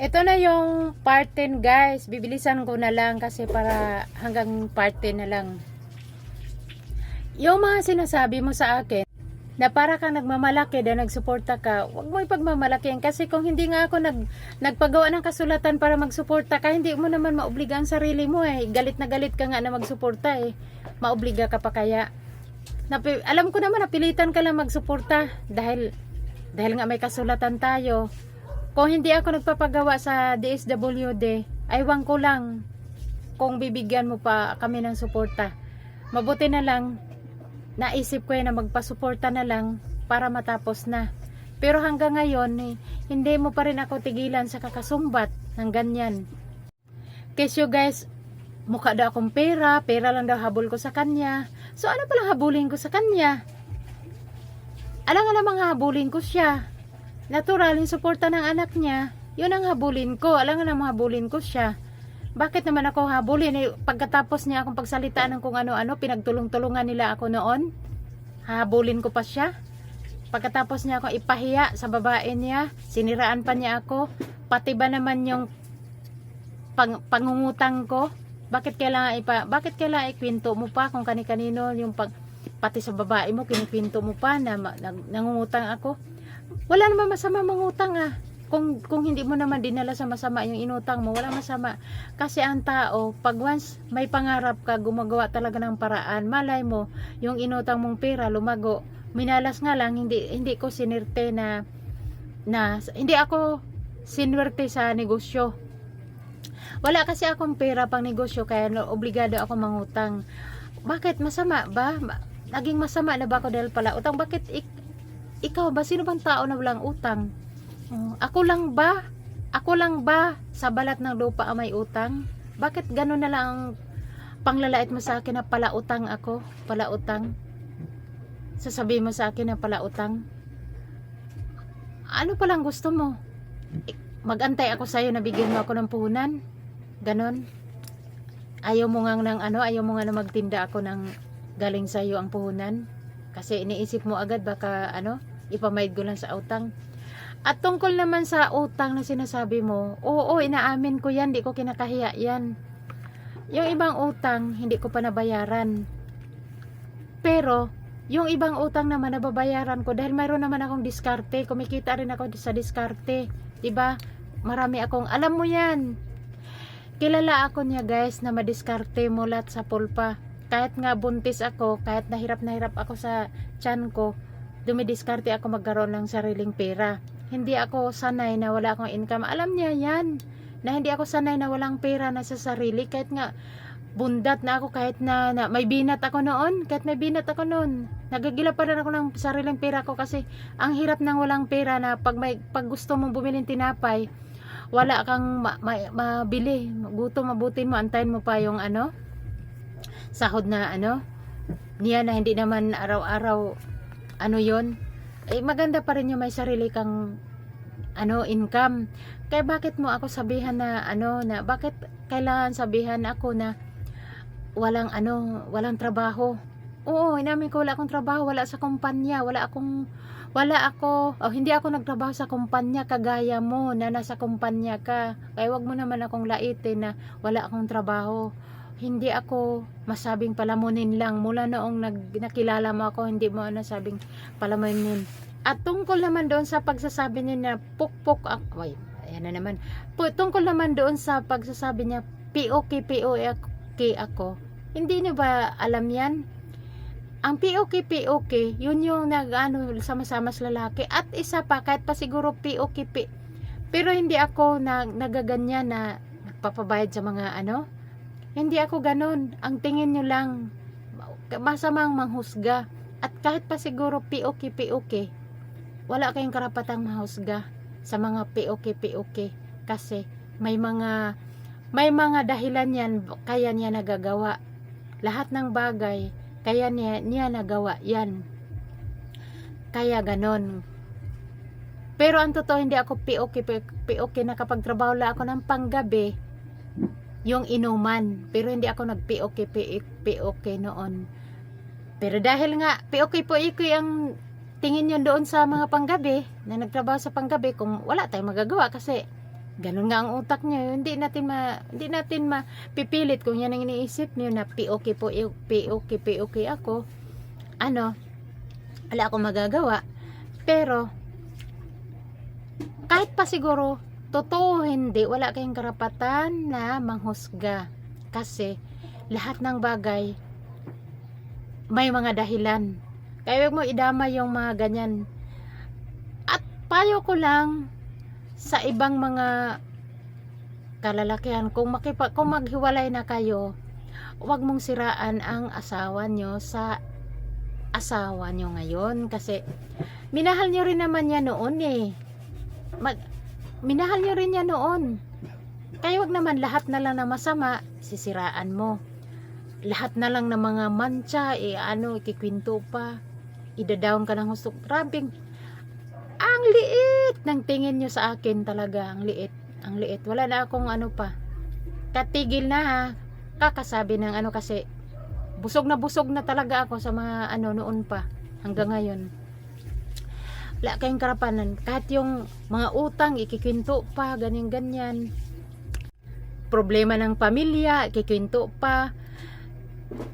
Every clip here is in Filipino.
Ito na yung part 10 guys. Bibilisan ko na lang kasi para hanggang part 10 na lang. Yung mga sinasabi mo sa akin na para kang nagmamalaki na nagsuporta ka, huwag mo ipagmamalaki kasi kung hindi nga ako nag, nagpagawa ng kasulatan para magsuporta ka, hindi mo naman maobliga ang sarili mo eh. Galit na galit ka nga na magsuporta eh. Maobliga ka pa kaya. Napi, alam ko naman napilitan ka lang magsuporta dahil dahil nga may kasulatan tayo. Kung hindi ako nagpapagawa sa DSWD, aywan ko lang kung bibigyan mo pa kami ng suporta. Mabuti na lang, naisip ko na magpasuporta na lang para matapos na. Pero hanggang ngayon, eh, hindi mo pa rin ako tigilan sa kakasumbat ng ganyan. Kesyo guys, mukha daw akong pera, pera lang daw habol ko sa kanya. So ano palang habulin ko sa kanya? Alam nga namang habulin ko siya. Natural, yung suporta ng anak niya, yun ang habulin ko. Alam nga namang habulin ko siya. Bakit naman ako habulin? Eh, pagkatapos niya akong pagsalitaan ng kung ano-ano, pinagtulong-tulungan nila ako noon. Habulin ko pa siya. Pagkatapos niya ako ipahiya sa babae niya, siniraan pa niya ako. Pati ba naman yung pang, pangungutang ko? Bakit kailangan ipa, bakit kailangan ikwento mo pa kung kani-kanino yung pag, pati sa babae mo, kinikwento mo pa na, nang, nangungutang ako? Wala naman masama mangutang ah. Kung, kung hindi mo naman dinala sa masama yung inutang mo, wala masama. Kasi ang tao, pag once may pangarap ka, gumagawa talaga ng paraan, malay mo, yung inutang mong pera, lumago. Minalas nga lang, hindi, hindi ko sinirte na, na, hindi ako sinwerte sa negosyo. Wala kasi akong pera pang negosyo, kaya obligado ako mangutang. Bakit? Masama ba? Naging masama na ba ako dahil pala utang? Bakit ikaw ba? Sino bang tao na walang utang? Oh, ako lang ba? Ako lang ba sa balat ng lupa ang may utang? Bakit gano'n na lang ang panglalait mo sa akin na pala utang ako? Pala utang? Sasabihin mo sa akin na pala utang? Ano palang gusto mo? Ik- Magantay ako sa'yo na bigyan mo ako ng puhunan? Ganon? Ayaw mo nga ng ano? Ayaw mo nga na magtinda ako ng galing sa'yo ang puhunan? Kasi iniisip mo agad baka ano? Ipamayad ko lang sa utang. At tungkol naman sa utang na sinasabi mo, oo, inaamin ko yan, di ko kinakahiya yan. Yung ibang utang, hindi ko pa nabayaran. Pero, yung ibang utang naman nababayaran ko dahil mayroon naman akong diskarte, kumikita rin ako sa diskarte. 'Di ba? Marami akong, alam mo yan. Kilala ako niya guys na madiskarte mulat sa pulpa. Kahit nga buntis ako, kahit nahirap na hirap ako sa tiyan ko, dumidiskarte ako magkaroon ng sariling pera. Hindi ako sanay na wala akong income. Alam niya yan. Na hindi ako sanay na walang pera na sa sarili. Kahit nga bundat na ako kahit na, na may binat ako noon. Kahit may binat ako noon. Nagagila pa rin ako ng sariling pera ko kasi ang hirap ng walang pera na pag, may, pag gusto mong bumili tinapay, wala kang ma, ma, mabili. Gutom, mabutin mo, antayin mo pa yung ano, sahod na ano, niya na hindi naman araw-araw, ano yon eh maganda pa rin yung may sarili kang ano income. Kaya bakit mo ako sabihan na ano na bakit kailangan sabihan ako na walang ano walang trabaho? Oo inamin ko wala akong trabaho wala sa kumpanya wala akong wala ako oh, hindi ako nagtrabaho sa kumpanya kagaya mo na nasa kumpanya ka. Kaya wag mo naman akong laitin na wala akong trabaho hindi ako masabing palamunin lang. Mula noong nag, nakilala mo ako hindi mo nasabing palamunin. At tungkol naman doon sa pagsasabi niya na pukpok ako ay ayan na naman. Po, tungkol naman doon sa pagsasabi niya POK POK ako hindi niyo ba alam yan? Ang POK POK yun yung nag ano sama-sama sa lalaki. At isa pa kahit pa siguro POK P- pero hindi ako na nagaganyan na nagpapabayad sa mga ano hindi ako ganon. Ang tingin nyo lang, masamang manghusga. At kahit pa siguro POK, POK, wala kayong karapatang mahusga sa mga POK, POK. Kasi may mga, may mga dahilan yan, kaya niya nagagawa. Lahat ng bagay, kaya niya, niya nagawa yan. Kaya ganon. Pero ang totoo, hindi ako POK, POK na kapag trabaho lang ako ng panggabi, yung inuman. Pero hindi ako nag-POK, POK noon. Pero dahil nga, POK po ang tingin nyo doon sa mga panggabi, na nagtrabaho sa panggabi, kung wala tayong magagawa kasi Ganun nga ang utak niya. Hindi natin ma hindi natin mapipilit kung yan ang iniisip niyo na POK po POK POK ako. Ano? Wala akong magagawa. Pero kahit pa siguro totoo hindi, wala kayong karapatan na manghusga. Kasi lahat ng bagay may mga dahilan. Kaya huwag mo idama yung mga ganyan. At payo ko lang sa ibang mga kalalakihan, kung, makipa, kung maghiwalay na kayo, huwag mong siraan ang asawa nyo sa asawa nyo ngayon. Kasi minahal nyo rin naman niya noon eh. Mag, minahal nyo rin niya noon. Kaya wag naman lahat na lang na masama, sisiraan mo. Lahat na lang ng mga mancha, eh ano, ikikwinto pa. Idadown ka ng gusto. Grabe, ang liit ng tingin nyo sa akin talaga. Ang liit. Ang liit. Wala na akong ano pa. Katigil na ha. Kakasabi ng ano kasi busog na busog na talaga ako sa mga ano noon pa. Hanggang ngayon. Wala kayong karapanan. Kahit yung mga utang, ikikwinto pa, ganyan-ganyan. Problema ng pamilya, ikikwinto pa.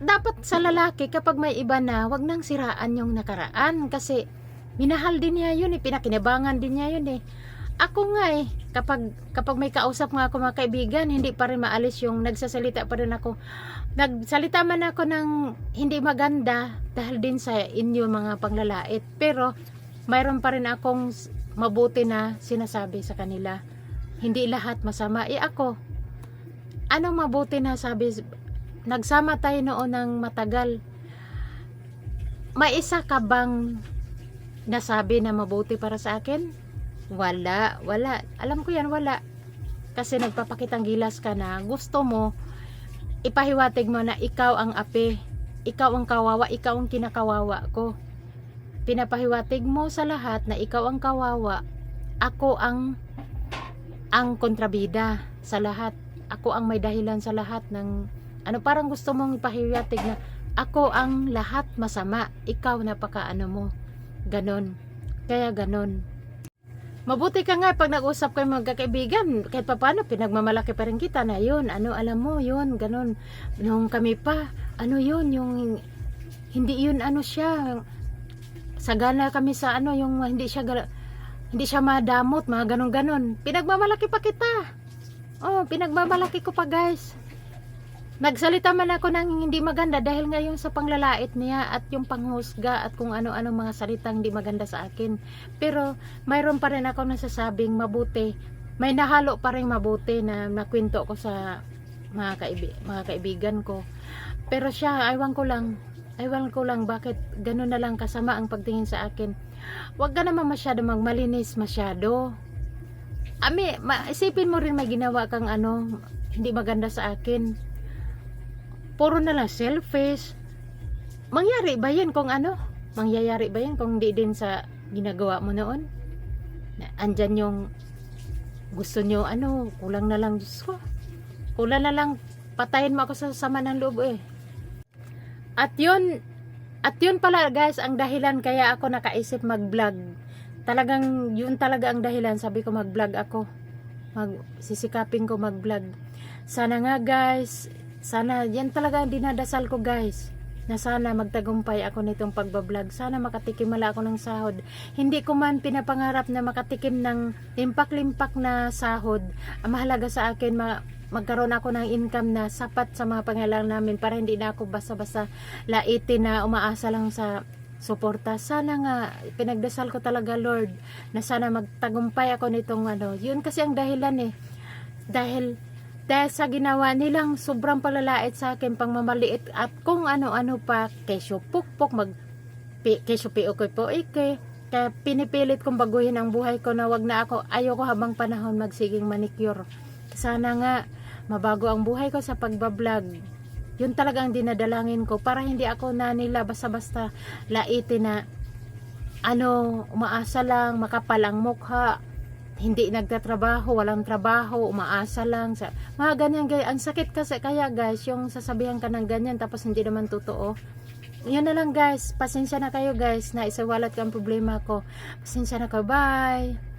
Dapat sa lalaki, kapag may iba na, wag nang siraan yung nakaraan. Kasi, minahal din niya yun eh. Pinakinabangan din niya yun eh. Ako nga eh, kapag, kapag may kausap nga ako mga kaibigan, hindi pa rin maalis yung nagsasalita pa rin ako. Nagsalita man ako ng hindi maganda dahil din sa inyo mga panglalait. Pero, mayroon pa rin akong mabuti na sinasabi sa kanila. Hindi lahat masama. Eh ako, anong mabuti na sabi, nagsama tayo noon ng matagal. May isa ka bang nasabi na mabuti para sa akin? Wala, wala. Alam ko yan, wala. Kasi nagpapakitang gilas ka na gusto mo, ipahiwatig mo na ikaw ang ape. Ikaw ang kawawa, ikaw ang kinakawawa ko. Pinapahiwatig mo sa lahat na ikaw ang kawawa. Ako ang ang kontrabida sa lahat. Ako ang may dahilan sa lahat ng ano parang gusto mong ipahiwatig na ako ang lahat masama. Ikaw napaka ano mo. Ganon. Kaya ganon. Mabuti ka nga pag nag-usap kayo magkakaibigan, kahit pa paano, pinagmamalaki pa rin kita na yun, ano, alam mo, yun, ganon. Nung kami pa, ano yun, yung, hindi yun, ano siya, sagana kami sa ano, yung hindi siya, hindi siya madamot, mga ganon-ganon. Pinagmamalaki pa kita. Oh, pinagmamalaki ko pa guys. Nagsalita man ako ng hindi maganda dahil ngayon sa panglalait niya at yung panghusga at kung ano-ano mga salitang hindi maganda sa akin. Pero mayroon pa rin ako nasasabing mabuti. May nahalo pa rin mabuti na nakwento ko sa mga, kaibi- mga kaibigan ko. Pero siya, aywan ko lang. Aywan ko lang bakit ganun na lang kasama ang pagtingin sa akin. Huwag ka naman masyado magmalinis masyado. Ami, maisipin mo rin may ginawa kang ano, hindi maganda sa akin puro na lang selfish. Mangyari ba yun kung ano? Mangyayari ba yun kung di din sa ginagawa mo noon? Andyan yung gusto nyo, ano, kulang na lang, Diyos ko. Kulang na lang, patayin mo ako sa sama ng loob eh. At yun, at yun pala guys, ang dahilan kaya ako nakaisip mag-vlog. Talagang, yun talaga ang dahilan, sabi ko mag-vlog ako. Mag, sisikapin ko mag-vlog. Sana nga guys, sana, yan talaga ang dinadasal ko guys. Na sana magtagumpay ako nitong pagbablog. Sana makatikim mala ako ng sahod. Hindi ko man pinapangarap na makatikim ng limpak-limpak na sahod. Ang mahalaga sa akin, ma- magkaroon ako ng income na sapat sa mga pangailangan namin para hindi na ako basta-basta laitin na umaasa lang sa suporta. Sana nga, pinagdasal ko talaga Lord, na sana magtagumpay ako nitong ano. Yun kasi ang dahilan eh. Dahil dahil sa ginawa nilang sobrang palalait sa akin pang mamaliit at kung ano-ano pa kesyo pukpok mag pi, kesyo piukoy po ike kaya pinipilit kong baguhin ang buhay ko na wag na ako ayoko habang panahon magsiging manicure sana nga mabago ang buhay ko sa pagbablog yun talaga ang dinadalangin ko para hindi ako na nila basta-basta laitin na ano umaasa lang makapal ang mukha hindi nagtatrabaho, walang trabaho, umaasa lang sa mga ganyan guys. Ang sakit kasi kaya guys, yung sasabihan ka ng ganyan tapos hindi naman totoo. Yun na lang guys, pasensya na kayo guys na isawalat ka ang problema ko. Pasensya na kayo, bye!